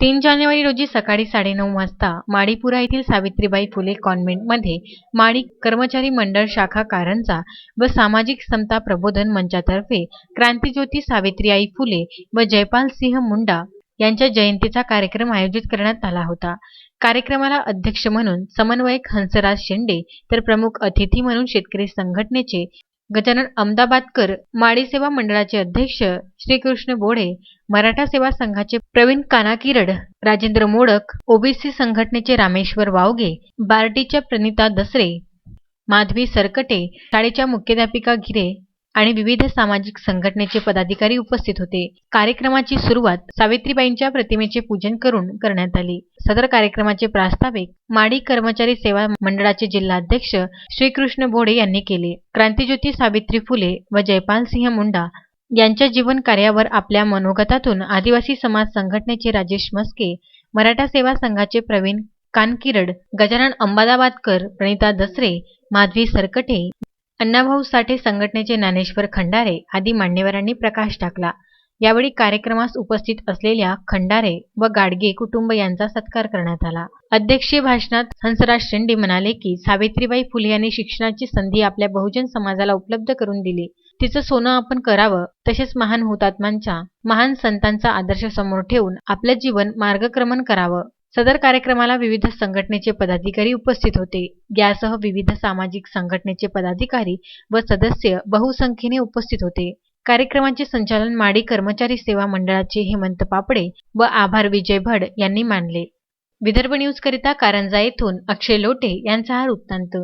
तीन जानेवारी रोजी सकाळी साडेनऊ वाजता माडीपुरा येथील सावित्रीबाई फुले कॉन्व्हेंटमध्ये माडी कर्मचारी मंडळ शाखा कारंजा व सामाजिक समता प्रबोधन मंचातर्फे क्रांतीज्योती सावित्रीबाई फुले व जयपाल सिंह मुंडा यांच्या जयंतीचा कार्यक्रम आयोजित करण्यात आला होता. कार्यक्रमाला अध्यक्ष म्हणून समन्वयक हंसराज शेंडे तर प्रमुख अतिथी म्हणून शेतकरी संघटनेचे गजानन अहमदाबादकर माळी सेवा मंडळाचे अध्यक्ष श्रीकृष्ण बोढे मराठा सेवा संघाचे प्रवीण कानाकिरड राजेंद्र मोडक ओबीसी संघटनेचे रामेश्वर वावगे बार्टीच्या प्रणिता दसरे माधवी सरकटे शाळेच्या मुख्याध्यापिका गिरे आणि विविध सामाजिक संघटनेचे पदाधिकारी उपस्थित होते. कार्यक्रमाची सुरुवात सावित्रीबाईंच्या प्रतिमेचे पूजन करून करण्यात आली. सदर कार्यक्रमाचे प्रास्ताविक माडी कर्मचारी सेवा मंडळाचे जिल्हाध्यक्ष श्रीकृष्ण बोडे यांनी केले. क्रांतीज्योती सावित्री फुले व जयपाल सिंह मुंडा यांच्या जीवन कार्यावर आपल्या मनोगतातून आदिवासी समाज संघटनेचे राजेश मस्के मराठा सेवा संघाचे प्रवीण कानकिरड गजानन अंबादाबादकर प्रणिता दसरे माधवी सरकटे अण्णाभाऊ साठे संघटनेचे ज्ञानेश्वर खंडारे आदी मान्यवरांनी प्रकाश टाकला. यावेळी कार्यक्रमास उपस्थित असलेल्या खंडारे व गाडगे कुटुंब यांचा सत्कार करण्यात आला. अध्यक्षीय भाषणात हंसराज शेंडे म्हणाले की सावित्रीबाई फुले यांनी शिक्षणाची संधी आपल्या बहुजन समाजाला उपलब्ध करून दिली. तिचं सोनं आपण करावं तसेच महान हुतात्म्यांच्या महान संतांचा आदर्श समोर ठेवून आपलं जीवन मार्गक्रमण करावं. सदर कार्यक्रमाला विविध संघटनेचे पदाधिकारी उपस्थित होते. यासह विविध सामाजिक संघटनेचे पदाधिकारी व सदस्य बहुसंख्येने उपस्थित होते. कार्यक्रमाचे संचालन माडी कर्मचारी सेवा मंडळाचे हेमंत पापडे व आभार विजय भड यांनी मानले. विदर्भ न्यूज करिता कारंजा येथून अक्षय लोटे यांचा हा वृत्तांत.